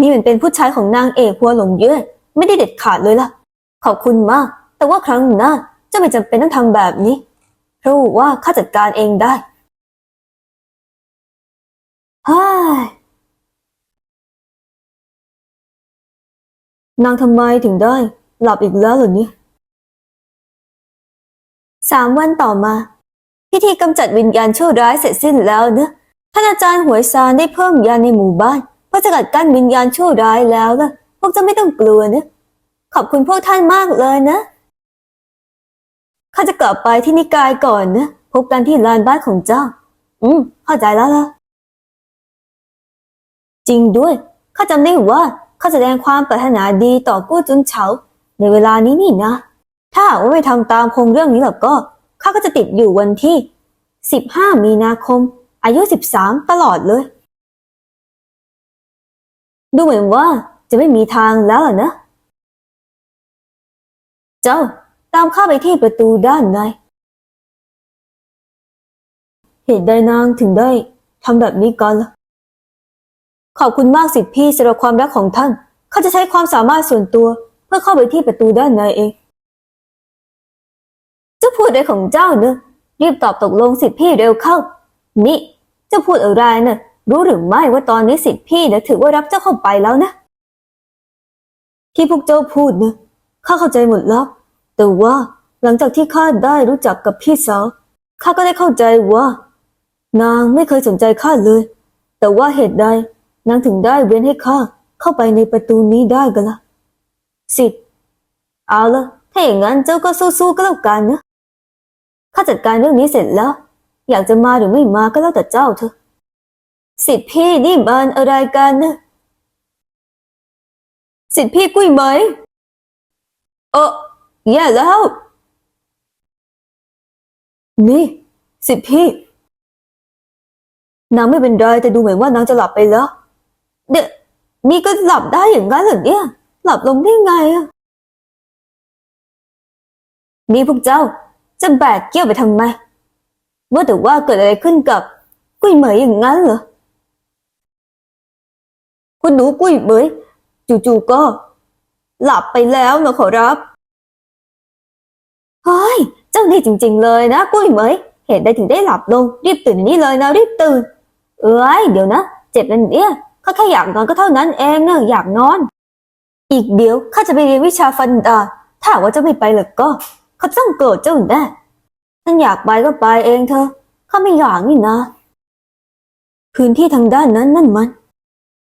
นี่มันเป็นผู้ชายของนางเอกหัวหลงเยื่อไม่ได้เด็ดขาดเลยล่ะ ขอบคุณมาก แต่ว่าครั้งหน้าเจะไม่จำเป็นต้องทำแบบนี้เพราะว่าข้าจัดการเองได้ฮ่านางทำไมถึงได้ หลับอีกแล้วหรอนี่สามวันต่อมา พิธีกำจัดวิญญาณชั่วร้ายเสร็จสิ้นแล้วเนะท่านอาจารย์หวยซานได้เพิ่มยาในหมู่บ้าน เพื่อจะกัดกั้นวิญญาณชั่วร้ายแล้วล่ะ พวกเจ้าไม่ต้องกลัวนะ ขอบคุณพวกท่านมากเลยนะ ข้าจะกลับไปที่นิกายก่อนนะ พบกันที่ลานบ้านของเจ้า อืม เข้าใจแล้วล่ะ จริงด้วย ข้าจำได้ว่าข้าแสดงความปรารถนาดีต่อกู้จุนเฉา ในเวลานี้นี่นะ ถ้าหากว่าไม่ทำตามโครงเรื่องนี้แล้วก็ ข้าก็จะติดอยู่วันที่ 15 มีนาคม อายุ 13 ตลอดเลย ดูเหมือนว่าจะไม่มีทางแล้วล่ะนะ เจ้าตามข้าไปที่ประตูด้านใน เหตุใดนางถึงได้ทำแบบนี้กันล่ะ ขอบคุณมากสิพี่สำหรับความรักของท่านเขาจะใช้ความสามารถส่วนตัวเพื่อเข้าไปที่ประตูด้านในเอง เจ้าพูดอะไรของเจ้าเนอะรีบตอบตกลงสิพี่เร็วเข้า นี่เจ้าพูดอะไรเนอะ รู้หรือไม่ว่าตอนนี้สิทธิพี่เนะถือว่ารับเจ้าเข้าไปแล้วนะ ที่พวกเจ้าพูดเนะข้าเข้าใจหมดแล้ว แต่ว่าหลังจากที่ข้าได้รู้จักกับพี่สาวข้าก็ได้เข้าใจว่า นางไม่เคยสนใจข้าเลย แต่ว่าเหตุใดนางถึงได้เว้นให้ข้าเข้าไปในประตูนี้ได้กันล่ะสิทธิ์เอาละถ้าอย่างนั้นเจ้าก็สู้ๆก็แล้วกันนะข้าจัดการเรื่องนี้เสร็จแล้ว อยากจะมาหรือไม่มาก็แล้วแต่เจ้าเถอะ สิทธิพี่นี่มันอะไรกัน สิทธิพี่กุ้ยไหม เออแย่แล้ว นี่ สิทธิพี่ นางไม่เป็นไรแต่ดูเหมือนว่านางจะหลับไปแล้ว เดี๋ยวนี่ก็หลับได้อย่างนั้นเหรอเนี่ย หลับลงได้ไงอะนี่พวกเจ้า จะแบกเกี้ยวไปทำไมว่าแต่ว่าเกิดอะไรขึ้นกับกุ้ยเหมยอย่างนั้นเหรอ คุณหนูกุ้ยเหมยจู่ๆก็ หลับไปแล้วนะขอรับเฮ้ยเจ้านี่จริง ๆ เลยนะกุ้ยเหมยเหตุใดถึงได้หลับลงรีบตื่นนี่เลยนะรีบตื่น เอ้ยเดี๋ยวนะ เจ็บนั่นเนี่ยข้าแค่อยากนอนก็เท่านั้นเองนะอยากนอน อีกเดี๋ยวข้าจะไปเรียนวิชาฟันดาถ้าว่าเจ้าไม่ไปเลยก็เขาต้องโกรธเจ้าแน่ท่านอยากไปก็ไปเองเถอะข้าไม่อยากนี่นะ พื้นที่ทางด้านนั้นนั่นมัน